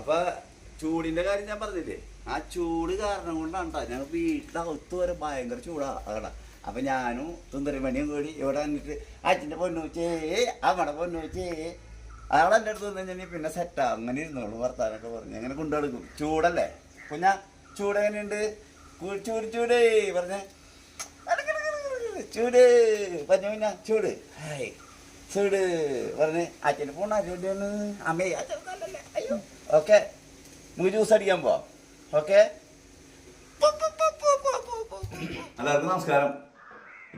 അപ്പൊ ചൂടിന്റെ കാര്യം ഞാൻ പറഞ്ഞില്ലേ? ആ ചൂട് കാരണം കൊണ്ടാണ് കേട്ടോ ഞങ്ങൾ വീട്ടിലകത്ത് വരെ ഭയങ്കര ചൂടാ അതാ അപ്പൊ ഞാനും തുന്തരിമണിയും കൂടി ഇവിടെ വന്നിട്ട് അച്ഛന്റെ പൊന്നുവച്ചേ അമ്മടെ പൊന്നുവച്ചേ അയാളെ എന്റെ അടുത്ത് വന്നു കഴിഞ്ഞാൽ പിന്നെ സെറ്റാ അങ്ങനെ ഇരുന്നോളൂ വർത്താനൊക്കെ പറഞ്ഞു. അങ്ങനെ കൊണ്ടുനടക്കും ചൂടല്ലേ? കുഞ്ഞാ ചൂട് എങ്ങനെയുണ്ട്? ചൂട് ചൂട് പറഞ്ഞേ. ചൂട്. പറഞ്ഞു കുഞ്ഞാ ചൂട്. ചൂട് പറഞ്ഞ്. അച്ഛന്റെ ഫോൺ ആരോടെയാണ്? അമ്മേ അച്ഛൻ അയ്യോ. ഓക്കെ നമുക്ക് ജ്യൂസ് അടിക്കാൻ പോവാം ഓക്കെ അതായത് നമസ്കാരം.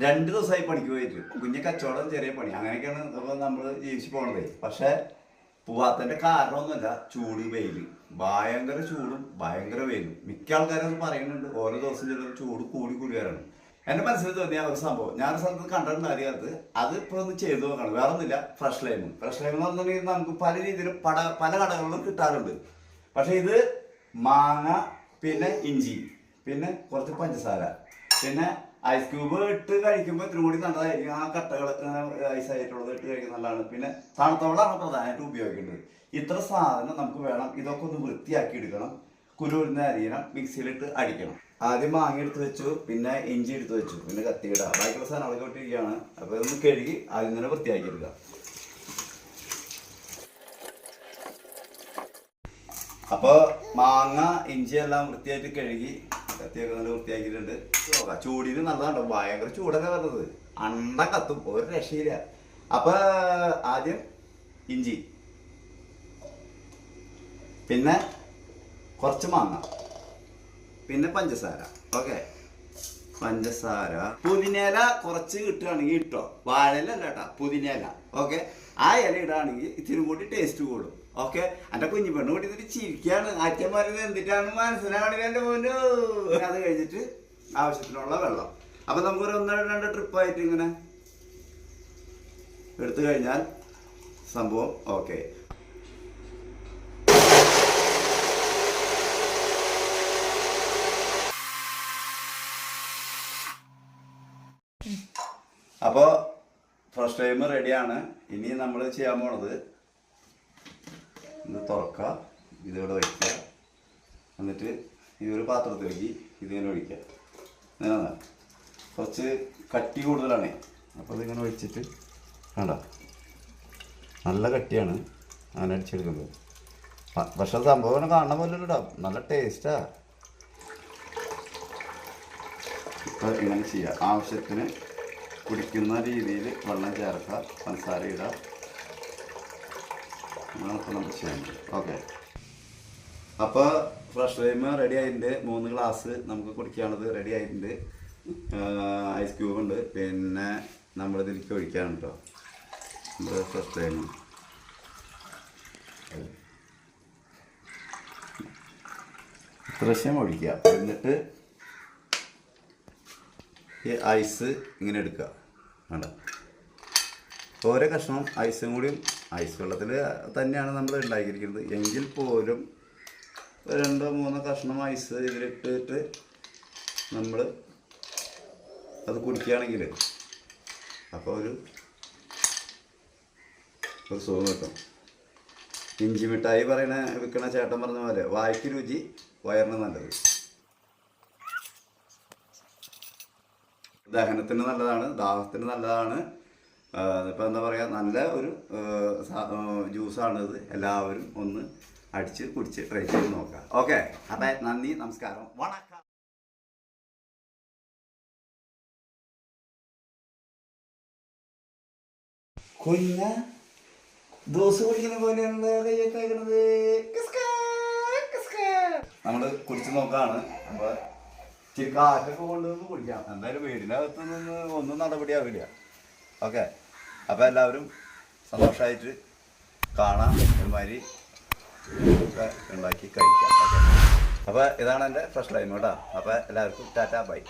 രണ്ട് ദിവസമായി പണിക്ക് പോയിട്ട്. കുഞ്ഞു കച്ചവടം ചെറിയ പണി. അങ്ങനെയൊക്കെയാണ് നമ്മൾ ജീവിച്ച് പോണത്. പക്ഷെ പോവാത്തതിന്റെ കാരണമൊന്നുമല്ല ചൂട് വെയിൽ. ഭയങ്കര ചൂടും ഭയങ്കര വെയിലും. മിക്ക ആൾക്കാരും പറയുന്നുണ്ട്. ഓരോ ദിവസം ചില ചൂട് കൂടി കൂടി വരണം. എന്റെ മനസ്സിൽ തോന്നിയ ഒരു സംഭവം. ഞാൻ സ്ഥലത്ത് കണ്ടിട്ടുണ്ട് അറിയാത്തത് അത് ഇപ്പൊ ഒന്ന് ചെയ്തു നോക്കണം. വേറെ ഒന്നുമില്ല ഫ്രഷ് ലൈം ഫ്രഷ് ലൈം എന്ന് പറഞ്ഞിട്ടുണ്ടെങ്കിൽ നമുക്ക് പല രീതിയിലും പട പല കടകളിലും കിട്ടാറുണ്ട്. പക്ഷെ ഇത് മാങ്ങ പിന്നെ ഇഞ്ചി പിന്നെ കുറച്ച് പഞ്ചസാര പിന്നെ ഐസ് ക്യൂബ് ഇട്ട് കഴിക്കുമ്പോൾ ഇത്തിരി കൂടി നല്ലതായിരിക്കും. ആ കട്ടകൾ ഐസ് ആയിട്ടുള്ളത് ഇട്ട് കഴിക്കുന്നത് നല്ലതാണ്. പിന്നെ തണുത്തവളാണ് പ്രധാനമായിട്ട് ഉപയോഗിക്കേണ്ടത്. ഇത്ര സാധനം നമുക്ക് വേണം. ഇതൊക്കെ ഒന്ന് വൃത്തിയാക്കി എടുക്കണം. കുരുവിരുന്ന് അരിയണം മിക്സിയിലിട്ട് അടിക്കണം. ആദ്യം മാങ്ങ എടുത്ത് വെച്ചു പിന്നെ ഇഞ്ചി എടുത്ത് വെച്ചു പിന്നെ കത്തിയിടുക ബാക്കിയുള്ള സാധനങ്ങളൊക്കെ വിട്ടിരിക്കുകയാണ് അപ്പോൾ ഇതൊന്ന് കഴുകി ആദ്യം തന്നെ വൃത്തിയാക്കി എടുക്കുക. അപ്പോൾ മാങ്ങ ഇഞ്ചി എല്ലാം വൃത്തിയായിട്ട് കഴുകി കത്തിയൊക്കെ നല്ല വൃത്തിയാക്കിയിട്ടുണ്ട്. ചൂടിന് നല്ലതാണ്ടോ ഭയങ്കര ചൂടൊക്കെ വരുന്നത് അണ്ട കത്തും. ഒരു രക്ഷയില്ല. അപ്പോൾ ആദ്യം ഇഞ്ചി. പിന്നെ കുറച്ച് മാങ്ങ. പിന്നെ പഞ്ചസാര. ഓക്കെ. പഞ്ചസാര. പുതിനേല കുറച്ച് കിട്ടുകയാണെങ്കിൽ ഇട്ടോ? വാഴയില അല്ല പുതിനേല. പുതിനയില ഓക്കെ. ആ ഇല ഇടുകയാണെങ്കിൽ ഇത്തിരി കൂടി ടേസ്റ്റ് കൂടും. ഓക്കെ. എന്റെ കുഞ്ഞു പെണ്ണ് കൂടി ഇതിട്ട് ചിരിക്കാണ് അച്ഛന്മാരത് എന്തിട്ടാണ് മനസ്സിലാവണില്ല എന്റെ മോനു. അത് കഴിഞ്ഞിട്ട് ആവശ്യത്തിനുള്ള വെള്ളം. അപ്പൊ നമുക്കൊരു ഒന്നര രണ്ട് ട്രിപ്പ് ആയിട്ട് ഇങ്ങനെ എടുത്തു കഴിഞ്ഞാൽ സംഭവം ഓക്കെ അപ്പോൾ ഫസ്റ്റ് ടൈം റെഡിയാണ് ഇനി നമ്മൾ ചെയ്യാൻ പോണത് ഇത് തുറക്കുക ഇതിവിടെ വയ്ക്കുക. എന്നിട്ട് ഈ ഒരു പാത്രത്തിലേക്ക് ഇതിങ്ങനെ ഒഴിക്കുക. ഇങ്ങനെ കുറച്ച് കട്ടി കൂടുതലാണ്. അപ്പോൾ ഇതിങ്ങനെ ഒഴിച്ചിട്ട് വേണ്ട നല്ല കട്ടിയാണ്. അങ്ങനെ അടിച്ചെടുക്കുന്നത്. പക്ഷേ സംഭവം കാണുന്ന പോലെ കേട്ടോ നല്ല ടേസ്റ്റാ ഇപ്പം ഇങ്ങനെ ചെയ്യുക ആവശ്യത്തിന് കുടിക്കുന്ന രീതിയിൽ വെള്ളം ചേർക്കുക പഞ്ചസാര ഇടുക. അങ്ങനെയാണ് നമുക്ക് ചെയ്യാൻ പറ്റും. ഓക്കെ അപ്പോൾ ഫ്രഷ് ലൈം റെഡി ആയിട്ടുണ്ട്. മൂന്ന് ഗ്ലാസ് നമുക്ക് കുടിക്കാനുള്ളത് റെഡി ആയിട്ടുണ്ട്. ഐസ് ക്യൂബ് ഉണ്ട്. പിന്നെ നമ്മൾ ഇതിലേക്ക് ഒഴിക്കാണ് കേട്ടോ നമ്മുടെ ഫ്രഷ് ലൈം ഇത്രശ്യം ഒഴിക്കുക. എന്നിട്ട് ഈ ഐസ് ഇങ്ങനെ എടുക്കുക. വേണ്ട ഓരോ കഷ്ണവും ഐസും കൂടിയും ഐസ് വെള്ളത്തിൽ തന്നെയാണ് നമ്മൾ ഉണ്ടാക്കിയിരിക്കുന്നത്. എങ്കിൽ പോലും രണ്ടോ മൂന്നോ കഷ്ണം ഐസ് ഇതിലിട്ടിട്ട് നമ്മൾ അത് കുടിക്കുകയാണെങ്കിൽ അപ്പോൾ ഒരു ഒരു സുഖം കിട്ടും. ഇഞ്ചി മിഠായി പറയണ വിൽക്കണ ചേട്ടൻ പറഞ്ഞ പോലെ വായ്ക്ക് രുചി വയറിന് നല്ലത്. ദഹനത്തിന് നല്ലതാണ് ദാഹത്തിന് നല്ലതാണ്. ഇപ്പം എന്താ പറയുക നല്ല ഒരു ജ്യൂസാണ് ഇത് എല്ലാവരും ഒന്ന് അടിച്ച് കുടിച്ച് ട്രൈ ചെയ്ത് നോക്കാം ഓക്കെ അപ്പം നന്ദി നമസ്കാരം. വണക്കം. കുഞ്ഞ ദോശ കുടിക്കുന്ന പോലെയാണ് കയ്യൊക്കെ നമ്മൾ കുടിച്ച് നോക്കാണ്. അപ്പൊ കാറ്റൊക്കെ കൊണ്ടുവന്ന് കുടിക്കാം എന്തായാലും വീടിനകത്ത് നിന്ന് ഒന്നും നടപടിയാവില്ല. ഓക്കെ. അപ്പോൾ എല്ലാവരും സന്തോഷമായിട്ട് കാണാം. ഒരുമാതിരി ഒക്കെ ഉണ്ടാക്കി കഴിക്കാം. ഓക്കെ. അപ്പോൾ ഇതാണ് എന്റെ ഫസ്റ്റ് ലൈൻ കേട്ടോ. അപ്പോൾ എല്ലാവർക്കും ടാറ്റാ ബൈ.